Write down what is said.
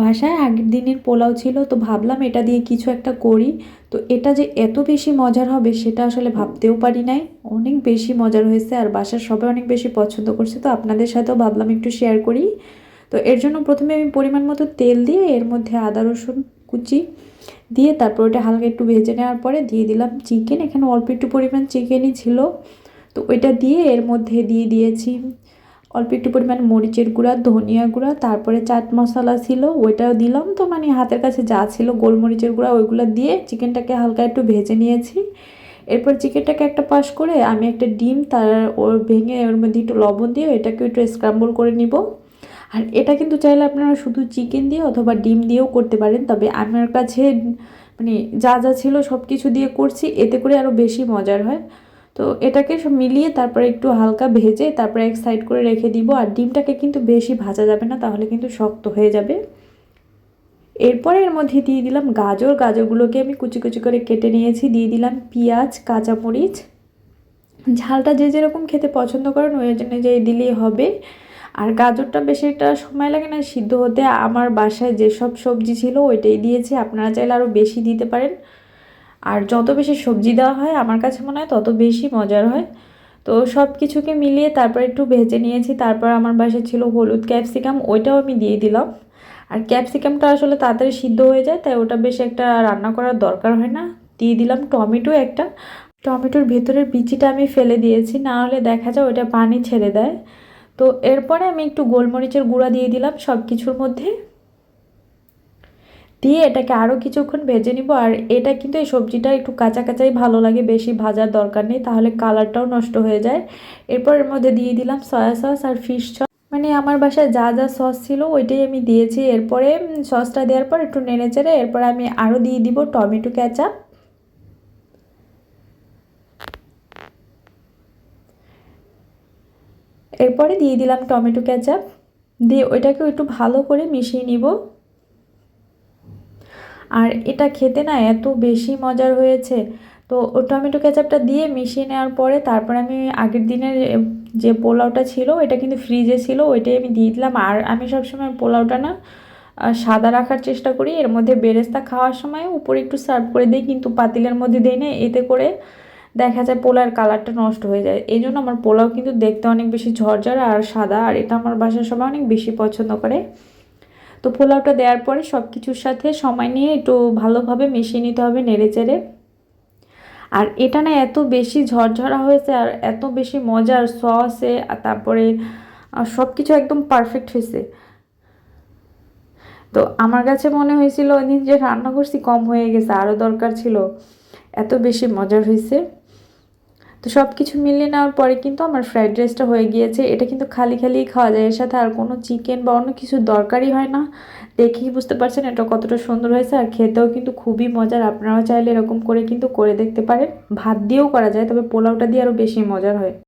বাসায় আগের দিনের পোলাও ছিল, তো ভাবলাম এটা দিয়ে কিছু একটা করি। তো এটা যে এত বেশি মজার হবে সেটা আসলে ভাবতেও পারি নাই। অনেক বেশি মজার হয়েছে আর বাসার সবাই অনেক বেশি পছন্দ করছে, তো আপনাদের সাথেও ভাবলাম একটু শেয়ার করি। তো এর জন্য প্রথমে আমি পরিমাণ মতো তেল দিয়ে এর মধ্যে আদা, রসুন কুচি দিয়ে তারপর ওটা হালকা একটু ভেজে নেওয়ার পরে দিয়ে দিলাম চিকেন এখানে অল্প একটু পরিমাণ চিকেনই ছিল। তো ওইটা দিয়ে এর মধ্যে দিয়ে দিয়েছি। অল্প একটু পরিমাণ মরিচের গুঁড়া, ধনিয়া গুঁড়া, তারপরে চাট মশলা ছিল, ওইটাও দিলাম। তো মানে হাতের কাছে যা ছিল গোলমরিচের গুঁড়া, ওইগুলো দিয়ে চিকেনটাকে হালকা একটু ভেজে নিয়েছি। এরপর চিকেনটাকে একটা পাশ করে আমি একটা ডিম, তার ওর ভেঙে ওর মধ্যে একটু লবণ দিয়ে এটাকে একটু স্ক্রাম্বল করে নিব। আর এটা কিন্তু চাইলে আপনারা শুধু চিকেন দিয়ে অথবা ডিম দিয়েও করতে পারেন, তবে আমার কাছে মানে যা যা ছিল সব কিছু দিয়ে করছি, এতে করে আরও বেশি মজার হয়। তো এটাকে সব মিলিয়ে তারপরে একটু হালকা ভেজে তারপরে এক সাইড করে রেখে দিব। আর ডিমটাকে কিন্তু বেশি ভাজা যাবে না, তাহলে কিন্তু শক্ত হয়ে যাবে। এরপরে এর মধ্যে দিয়ে দিলাম গাজর। গাজরগুলোকে আমি কুচি কুচি করে কেটে নিয়েছি। দিয়ে দিলাম পেঁয়াজ, কাঁচামরিচ। ঝালটা যে যেরকম খেতে পছন্দ করেন, ওই জন্য যে দিলেই হবে। আর গাজরটা বেশি একটা সময় লাগে না, সিদ্ধ হতে। আমার বাসায় যেসব সবজি ছিল, ওইটাই দিয়েছি। আপনারা চাইলে আরও বেশি দিতে পারেন। আর যত বেশি সবজি দেওয়া হয়, আমার কাছে মনে হয় তত বেশি মজার হয়। তো সব কিছুকে মিলিয়ে তারপর একটু ভেজে নিয়েছি, তারপর আমার বাসায় ছিল হলুদ ক্যাপসিকাম, ওইটাও আমি দিয়ে দিলাম। আর ক্যাপসিকামটা আসলে তাড়াতাড়ি সিদ্ধ হয়ে যায়, তাই ওটা বেশ একটা রান্না করার দরকার হয় না। দিয়ে দিলাম টমেটো একটা। টমেটোর ভেতরের বিচিটা আমি ফেলে দিয়েছি, না হলে দেখা যায় ওটা পানি ছেড়ে দেয়। তো এরপরে আমি একটু গোলমরিচের গুঁড়া দিয়ে দিলাম সব কিছুর মধ্যে। দিয়ে এটাকে আরও কিছুক্ষণ ভেজে নিব। আর এটা কিন্তু এই সবজিটা একটু কাঁচা কাঁচাই ভালো লাগে, বেশি ভাজার দরকার নেই, তাহলে কালারটাও নষ্ট হয়ে যায়। এরপর এর মধ্যে দিয়ে দিলাম সয়া সস আর ফিশ সস। মানে আমার বাসায় যা যা সস ছিল ওইটাই আমি দিয়েছি। এরপরে সসটা দেওয়ার পর একটু নেড়ে চেড়ে এরপর আমি আরও দিয়ে দিব টমেটো ক্যাচাপ এরপরে দিয়ে দিলাম টমেটো ক্যাচাপ দিয়ে ওইটাকেও একটু ভালো করে মিশিয়ে নিব। আর এটা খেতে না এত বেশি মজার হয়েছে। তো ও টমেটো কেচাপটা দিয়ে মিশিয়ে নেওয়ার পরে তারপর আমি আগের দিনের যে পোলাওটা ছিল এটা কিন্তু ফ্রিজে ছিল, ওইটাই আমি দিয়ে দিলাম। আর আমি সবসময় পোলাওটা না সাদা রাখার চেষ্টা করি। এর মধ্যে বেরেস্তা খাওয়ার সময় উপরে একটু সার্ভ করে দিই, কিন্তু পাতিলের মধ্যে দিই না, এতে করে দেখা যায় পোলার কালারটা নষ্ট হয়ে যায়। এই জন্য আমার পোলাও কিন্তু দেখতে অনেক বেশি ঝরঝর আর সাদা, আর এটা আমার বাসার সবাই অনেক বেশি পছন্দ করে। তো পোলাওটা দেওয়ার পরে সব কিছুর সাথে সময় নিয়ে একটু ভালোভাবে মিশিয়ে নিতে হবে নেড়ে চেড়ে আর এটা না এত বেশি ঝরঝরা হয়েছে আর এত বেশি মজার সসে আর তারপরে সব কিছু একদম পারফেক্ট হয়েছে। তো আমার কাছে মনে হয়েছিল ওই দিন যে রান্না করছি কম হয়ে গেছে, আরও দরকার ছিল। এত বেশি মজার হয়েছে। তো সব কিছু মিলিয়ে নেওয়ার পরে কিন্তু আমার ফ্রাইড রাইসটা হয়ে গিয়েছে। এটা কিন্তু খালি খালি খাওয়া যায়। এর সাথে আর কোনো চিকেন বা অন্য কিছু দরকারই হয় না। দেখেই বুঝতে পারছেন এটা কতটা সুন্দর হয়েছে। আর খেতেও কিন্তু খুবই মজার। আপনারাও চাইলে এরকম করে কিন্তু করে দেখতে পারেন। ভাত দিয়েও করা যায়, তবে পোলাওটা দিয়ে আরও বেশি মজার হয়।